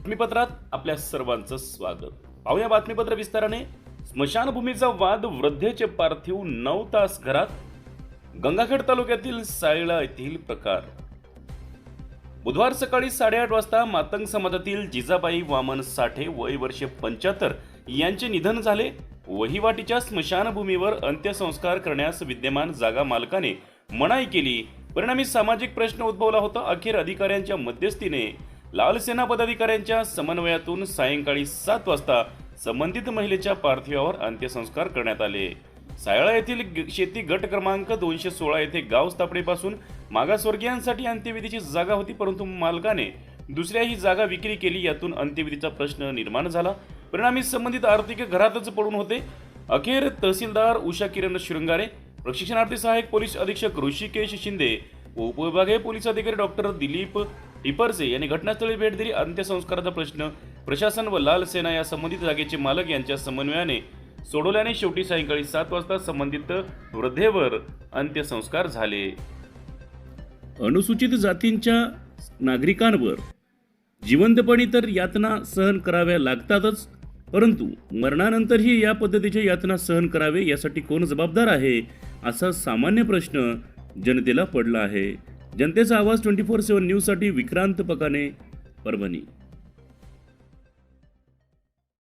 बातमीपत्रात आपल्या सर्वांचं स्वागत. पाहूया बातमीपत्र विस्ताराने. स्मशानभूमीचा वाद वृद्धेचे पार्थिव नऊ तास घरात. गंगाखेड तालुक्यातील सायळा येथील प्रकार. बुधवार सकाळी साडेआठ वाजता मातंग समाजातील जिजाबाई वामन साठे वय वर्षे पंच्याहत्तर यांचे निधन झाले. वहिवाटीच्या स्मशानभूमीवर अंत्यसंस्कार करण्यास विद्यमान जागा मालकाने मनाई केली. परिणामी सामाजिक प्रश्न उद्भवला होता. अखेर अधिकाऱ्यांच्या मध्यस्थीने लाल सेना पदाधिकाऱ्यांच्या समन्वयातून सायंकाळी सात वाजता संबंधित महिलेच्या पार्थिवावर अंत्यसंस्कार करण्यात आले. सायळा येथील ग- शेती गट क्रमांक दोनशे सोळा येथे गाव स्थापनेपासून मागासवर्गीयांसाठी अंत्यविधीची जागा होती परंतु मालकाने दुसऱ्या ही जागा विक्री केली. यातून अंत्यविधीचा प्रश्न निर्माण झाला. परिणामी संबंधित आर्थिक घरातच पडून होते. अखेर तहसीलदार उषा किरण शृंगारे प्रशिक्षणार्थी सहाय्यक पोलीस अधीक्षक ऋषिकेश शिंदे व उपविभागीय पोलीस अधिकारी डॉक्टर दिलीप टिपरसे यांनी घटनास्थळी भेट दिली. अंत्यसंस्काराचा प्रश्न. प्रशासन व लाल सेना या संबंधित जागेचे मालक यांच्या समन्वयाने सोडवल्याने शेवटी सायंकाळी सात वाजता संबंधित वृद्धेवर अंत्यसंस्कार झाले. अनुसूचित जातींच्या नागरिकांवर जिवंतपणी तर यातना सहन कराव्या लागतातच परंतु मरणानंतरही या पद्धतीच्या यातना सहन करावे यासाठी कोण जबाबदार आहे असा सामान्य प्रश्न जनतेला पडला आहे. जनतेचा आवाज ट्वेंटी फोर सेवन न्यूजसाठी विक्रांत पकाने परभणी.